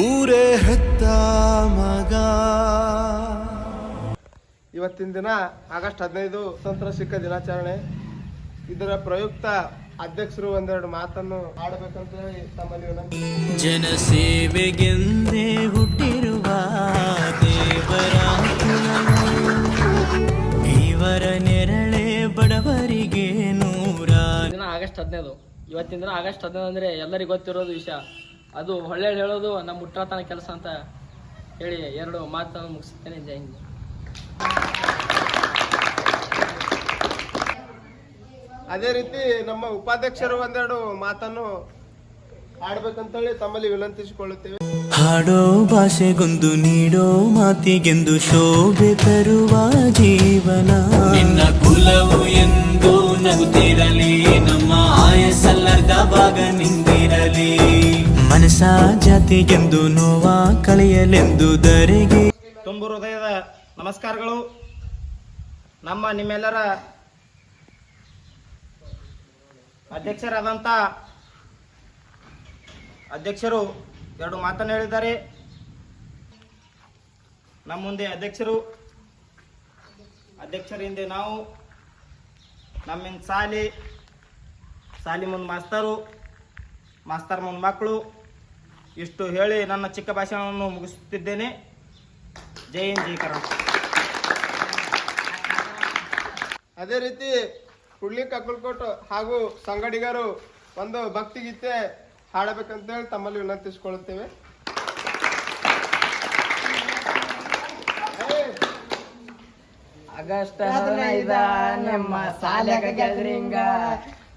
ಊರೇ ಹೆತ್ತ ಮಗ. ಇವತ್ತಿನ ದಿನ ಆಗಸ್ಟ್ ಹದಿನೈದು ಸ್ವತಂತ್ರ ಸಿಕ್ಕ ದಿನಾಚರಣೆ. ಇದರ ಪ್ರಯುಕ್ತ ಅಧ್ಯಕ್ಷರು ಒಂದೆರಡು ಮಾತನ್ನು ಆಡಬೇಕಂತ ಹೇಳಿ ತಮ್ಮಲ್ಲಿ ವಿನಂತಿ. ಜನಸೇವೆಗೆಂದೇ ಹುಟ್ಟಿರುವ ದೇವರ. ಇವರ ನೆರಳೆ ಬಡವರಿಗೆ ನೂರ ದಿನ ಆಗಸ್ಟ್ ಹದಿನೈದು. ಇವತ್ತಿನ ದಿನ ಆಗಸ್ಟ್ ಹದಿನೈದು ಅಂದ್ರೆ ಎಲ್ಲರಿಗೂ ಗೊತ್ತಿರೋದು ವಿಷಯ. ಅದು ಒಳ್ಳೆ ಹೇಳೋದು ನಮ್ಮ ಮುಟ್ಟಾತನ ಕೆಲಸ ಅಂತ ಹೇಳಿ ಎರಡು ಮಾತನ್ನು ಮುಗಿಸ್ತೇನೆ ಜೈ ಹಿಂದ್. ಅದೇ ರೀತಿ ನಮ್ಮ ಉಪಾಧ್ಯಕ್ಷರು ಒಂದೆರಡು ಮಾತನ್ನು ಆಡ್ಬೇಕಂತೇಳಿ ತಮ್ಮಲ್ಲಿ ವಿನಂತಿಸಿಕೊಳ್ಳುತ್ತೇವೆ ಹಾಡೋ ಭಾಷೆಗೊಂದು ನೀಡೋ ಮಾತಿಗೆಂದು ಶೋಭೆ ತರುವ ಜೀವನ ನಿನ್ನ ಕುಲವು ಎಂದು ನಗುತ್ತಿರಲಿ ನಮ್ಮ ಆಯಸಲ್ಲದ ಭಾಗ ನಿಂದಿರಲಿ ಮನಸ ಎಂದು ನೋವ ಕಳೆಯಲೆಂದು ದರೆಗೆ ತುಂಬು ಹೃದಯದ ನಮಸ್ಕಾರಗಳು. ನಮ್ಮ ನಿಮ್ಮೆಲ್ಲರ ಅಧ್ಯಕ್ಷರಾದಂಥ ಅಧ್ಯಕ್ಷರು ಎರಡು ಮಾತನ್ನು ಹೇಳಿದ್ದಾರೆ. ನಮ್ಮ ಮುಂದೆ ಅಧ್ಯಕ್ಷರು. ಅಧ್ಯಕ್ಷರ ಹಿಂದೆ ನಾವು ನಮ್ಮಿಂದ ಸಾಲಿ ಸಾಲಿ ಮುಂದೆ ಮಾಸ್ತರು, ಮಾಸ್ತರ್ ಮುಂದೆ ಮಕ್ಕಳು. ಇಷ್ಟು ಹೇಳಿ ನನ್ನ ಚಿಕ್ಕ ಭಾಷಣವನ್ನು ಮುಗಿಸುತ್ತಿದ್ದೇನೆ. ಜೈ ಹಿಂದ್ ಜೈ ಕರ್ನಾಟಕ. ಅದೇ ರೀತಿ ಹುಳ್ಳಿ ಕಕ್ಕಲ್ಕೋಟ್ ಹಾಗೂ ಸಂಗಡಿಗರು ಒಂದು ಭಕ್ತಿಗೀತೆ ಹಾಡಬೇಕಂತೇಳಿ ತಮ್ಮಲ್ಲಿ ವಿನಂತಿಸಿಕೊಳ್ಳುತ್ತೇವೆ. ಆಗಸ್ಟ್ ಹದಿನೈದ ನಮ್ಮ ಸಾಲ್ಯಾಗ ಗ್ಯಾದರಿಂಗ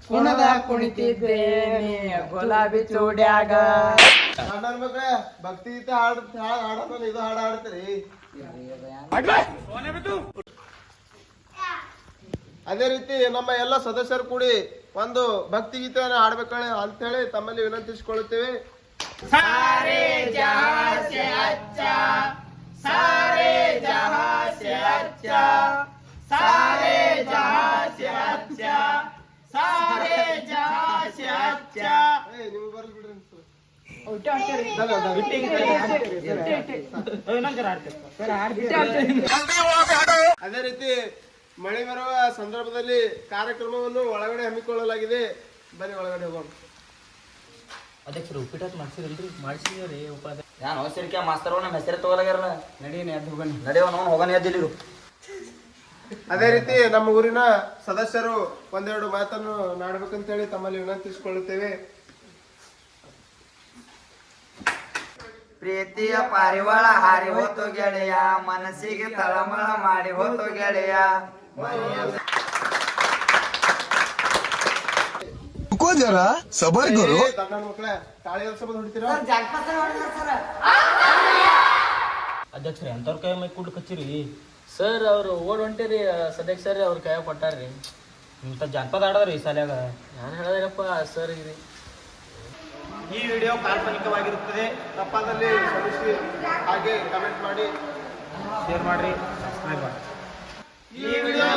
ಕುಣದ ಕುಣಿತಿದ್ದೇನೆ ಗುಲಾಬಿ ಚೂಡ್ಯಾಗ. ಹಾಡ್ ಇದು ಹಾಡ್ ಹಾಡ್ತೀರಿ. ಅದೇ ರೀತಿ ನಮ್ಮ ಎಲ್ಲ ಸದಸ್ಯರು ಕೂಡಿ ಒಂದು ಭಕ್ತಿಗೀತೆಯನ್ನು ಅಂತ ಹೇಳಿ ತಮ್ಮಲ್ಲಿ ವಿನಂತಿಸಿಕೊಳ್ಳುತ್ತೇವೆ. ಏ, ನೀವು ಬರ್ಲಿ ಬಿಡ್ರಿ. ಅನ್ಸುತ್ತೆ. ಅದೇ ರೀತಿ ಮಳೆ ಬರುವ ಸಂದರ್ಭದಲ್ಲಿ ಕಾರ್ಯಕ್ರಮವನ್ನು ಒಳಗಡೆ ಹಮ್ಮಿಕೊಳ್ಳಲಾಗಿದೆ. ಬನ್ನಿ ಒಳಗಡೆ ಹೋಗೋಣ. ಅಧ್ಯಕ್ಷರು ಉಪ್ಪಿಟ್ಟು ಮಾಡ್ಸಿರಲ್ರಿ? ಮಾಡ್ಸಿದ್ರಿ ಉಪಾಧ್ಯಕ್ಷ ನಾನು ಅವಸರಿಕೆ ಮಾಸ್ತರ್ ನಮ್ಮ ಹೆಸರು ತಗೋಲಾಗ್ಯಾರಲ್ಲ. ನಡೀನಿ ಎದ್ದು ಹೋಗೋಣ ನಡೆಯೋ ನಾವು ಹೋಗೋಣ ಎದ್ದಿಲ್ಲಿರು ಅದೇ ರೀತಿ ನಮ್ಮ ಊರಿನ ಸದಸ್ಯರು ಒಂದೆರಡು ಮಾತನ್ನು ನಾಡ್ಬೇಕಂತೇಳಿ ತಮ್ಮಲ್ಲಿ ವಿನಂತಿಸಿಕೊಳ್ಳುತ್ತೇವೆ. ಪ್ರೀತಿಯ ಪಾರಿವಾಳ ಹಾರಿ ಹೋತು ಗೆಳೆಯ ಮನಸ್ಸಿಗೆ ತಳಮಳ ಮಾಡಿ ಹೋತು ಗೆಳೆಯ. ಜರ ಸಬರ್ ಗುರು ಅಧ್ಯಕ್ಷರೇ ಅಂತವ್ರ ಕೈ ಮೈ ಕೂಡ್ ಕಚ್ಚಿರಿ. ಸರ್ ಅವ್ರು ಓಡ್ ಹೊಂಟಿರಿ ಸದಸ್ಯರೇ ಅವ್ರ ಕೈ ಕೊಟ್ಟಾರ್ರಿ. ಇಂಥ ಜಾನಪದ ಆಡದ್ರಿ ಈ ಸಾಲ್ಯಾಗ. ನಾನು ಹೇಳದ್ರಪ್ಪ ಸರ್ ಇದು ಈ ವಿಡಿಯೋ ಕಾಲ್ಪನಿಕವಾಗಿರುತ್ತದೆ. ತಪ್ಪಾದಲ್ಲಿ ಕ್ಷಮಿಸಿ. ಹಾಗೆ ಕಮೆಂಟ್ ಮಾಡಿ ಶೇರ್ ಮಾಡಿ ಸಬ್ಸ್ಕ್ರೈಬ್ ಮಾಡಿ ಈ ವಿಡಿಯೋ